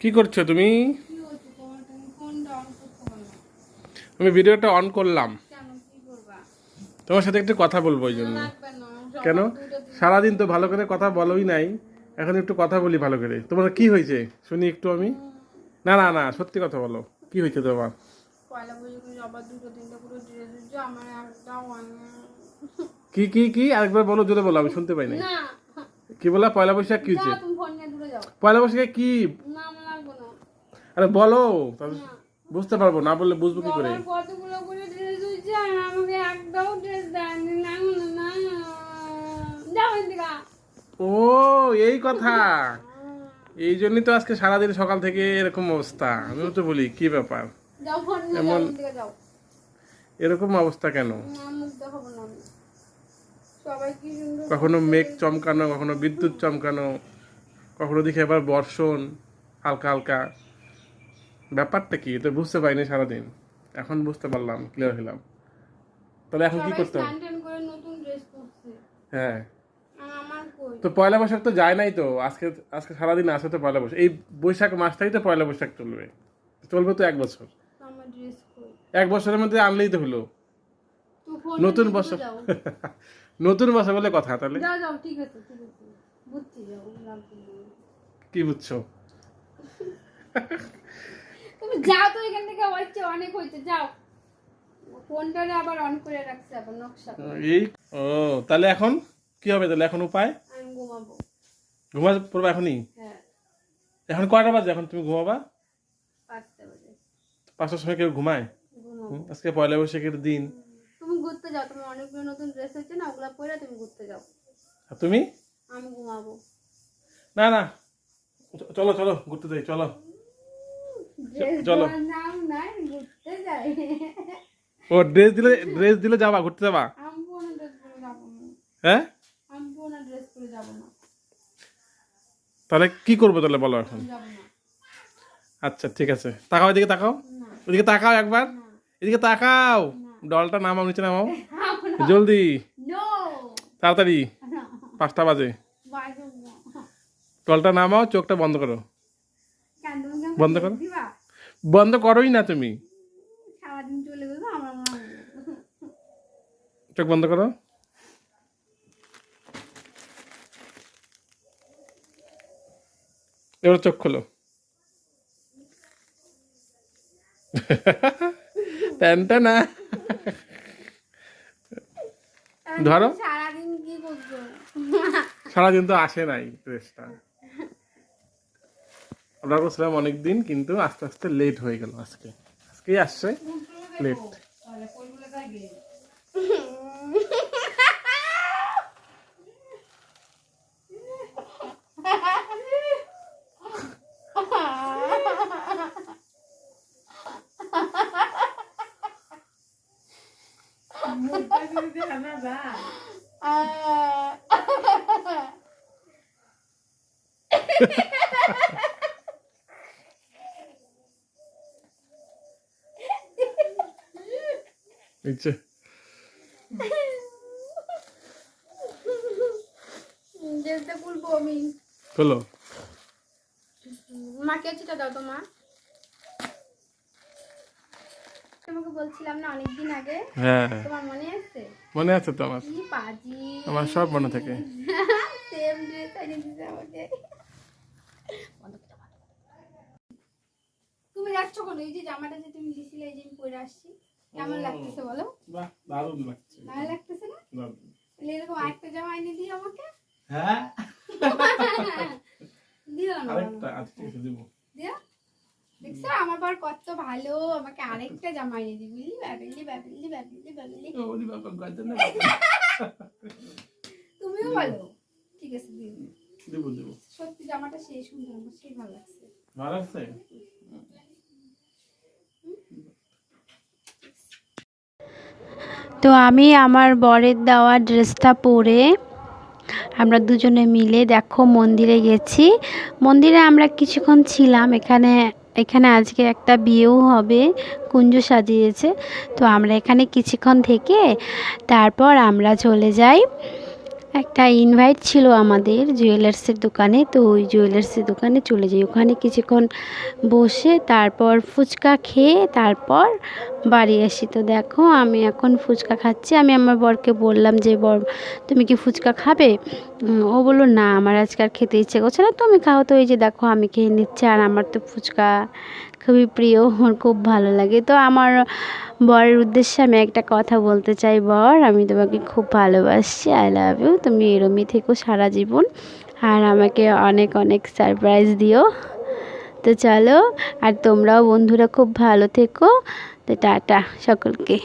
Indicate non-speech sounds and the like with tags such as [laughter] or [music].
কি করছ তুমি? পারো আমি ভিডিওটা অন করলাম। তোমার সাথে একটু কথা বলব ওই জন্য। কেন? সারাদিন তো ভালো করে কথা বলোই নাই। এখন একটু কথা বলি ভালো করে। তোমার কি হয়েছে? শুনি একটু আমি। না না না, সত্যি কথা বলো। কি হয়েছে তোমার? পয়লা সবার দুটো করে ড্রেস আমার না কি কি কি? আরেকবার বলো জোরে বলো আমি শুনতে পাই না। কি বলা পয়লা বৈশাখ কি যাও পয়লা বৈশাখে কি? আরে বলো বুঝতে পারব না বললে বুঝব কি করে? ও এই কথা। এই জন্যই তো আজকে সারাদিন সকাল থেকে এরকম অবস্থা। আমিও তো বলি কি ব্যাপার? যাও এরকম অবস্থা কেন? কখনো মেঘ চমকানো কখনো বিদ্যুৎ চমকানো কখনো দেখি আবার বর্ষণ হালকা হালকা। ব্যাপারটা কি? তো বুঝতে পারিনি সারাদিন। এখন বুঝতে পারলাম ক্লিয়ার হলাম তাহলে এখন কি করতে হবে? হ্যাঁ। তো পয়লা বৈশাখ তো যায় নাই তো। আজকে আজকে সারাদিন আসে তো পয়লা বৈশাখ। এই বৈশাখ মাসটাই তো পয়লা বৈশাখ চলবে। চলবে তো এক বছর। এক বছরের মধ্যে আনলেই তো হলো। নতুন বছর। [laughs] নতুন বছর বলে কথা তাহলে? যাও যাও ঠিক আছে ঠিক আছে। বুঝছি যাও। কি? বুঝছ? তুমি যাও তো এখান থেকে হচ্ছে অনেক হয়েছে যাও। ফোনটারে আবার অন করে রাখছে আবার নকশা এই? ও তাহলে এখন? কি হবে তাহলে এখন উপায়? আমি ঘুমাবো। ঘুমাতে পড়বা এখনই? হ্যাঁ। এখন কয়টা বাজে এখন তুমি ঘুমাবা? পাঁচটা বাজে। পাঁচটার সময় কেউ ঘুমায়? আজকে পয়লা বৈশাখের দিন। ঘুরতে যাও তোমার অনেকগুলো নতুন ড্রেস হচ্ছে না ওগুলো পরে তুমি ঘুরতে যাও। আর তুমি? আমি ঘুমাবো। না না। চলো চলো ঘুরতে যাই চলো। চলো। নাম নাই ঘুরতে যাই। ও ড্রেস দিলে ড্রেস দিলে যাবা ঘুরতে যাবা? আমি ড্রেস পরে যাব না। হ্যাঁ? আমি ড্রেস পরে যাব না। তাহলে কি করব তাহলে বলো এখন? আচ্ছা ঠিক আছে। তাকাও এদিকে তাকাও। না। ওদিকে তাকাও একবার। এদিকে তাকাও। ডলটা নামাও নিচে নামাও। জলদি। তাড়াতাড়ি। পাঁচটা বাজে। ডলটা নামাও চোখটা বন্ধ করো। বন্ধ করো। বন্ধ করোই না তুমি। চোখ বন্ধ করো। এবার চোখ খোলো। [laughs] প্যান্টটা না ধরো। সারাদিন কি করছ সারাদিন তো আসে নাই ড্রেসটা আমরা করছিলাম অনেকদিন কিন্তু আস্তে আস্তে লেট হয়ে গেল আজকে। আজকেই আসছে লেট [laughs] [laughs] নিচে ড্রেসটা খুলবো আমি খোলো মাকে চিটা দাও তোমার তোমাকে বলছিলাম না অনেকদিন আগে? হ্যাঁ। তোমার মনে আছে? মনে আছে তো আমার। কি পাজি? আমার সব মনে থাকে। সেম ড্রেস এনে দিতে আমাকে। তুমি যাচ্ছ কোনো? এই যে জামাটা যে তুমি দিছিলে এই যে আমি পরে আসছি। কেমন লাগতেছে বলো? বাহ দারুণ লাগছে। ভালো লাগতেছে না? তাহলে এরকম আরেকটা জামা এনে দিই আমাকে। হ্যাঁ? [laughs] দিও না আরেকটা আজকে দেবো। আমার কত ভালো আমাকে আরেকটা জামা এনে দিবি। ব্যাবিলি ব্যাবিলি ব্যাবিলি ব্যাবিলি ওরে বাবা গজল তুমিও ভালো ঠিক আছে দিও দেবো দেবো। সত্যি জামাটা সেই সুন্দর আমার সেই ভালো লাগছে। ভালো আছে তো আমি আমার বরের দেওয়া ড্রেসটা পরে আমরা দুজনে মিলে দেখো মন্দিরে গেছি। মন্দিরে আমরা কিছুক্ষণ ছিলাম এখানে এখানে আজকে একটা বিয়েও হবে, কুঞ্জ সাজিয়েছে। তো আমরা এখানে কিছুক্ষণ থেকে তারপর আমরা চলে যাই। একটা ইনভাইট ছিল আমাদের জুয়েলার্সের দোকানে, তো ওই জুয়েলার্সের দোকানে চলে যাই। ওখানে কিছুক্ষণ বসে তারপর ফুচকা খেয়ে তারপর বাড়ি আসি। তো দেখো, আমি এখন ফুচকা খাচ্ছি। আমি আমার বরকে বললাম যে, বর, তুমি কি ফুচকা খাবে? ও বলল, না, আমার আজকে আর খেতে ইচ্ছে করছে না, তুমি খাও। তো এই যে দেখো, আমি খেয়ে নিচ্ছি। আর আমার তো ফুচকা খুবই প্রিয়, আমার খুব ভালো লাগে। তো আমার বরের উদ্দেশ্যে আমি একটা কথা বলতে চাই। বর, আমি তোমাকে খুব ভালোবাসি। আই লাভ ইউ তুমি এরমই থেকো সারা জীবন। আর আমাকে অনেক অনেক সারপ্রাইজ দিও। তো চলো, আর তোমরাও বন্ধুরা খুব ভালো থেকো। তো টাটা সকলকে।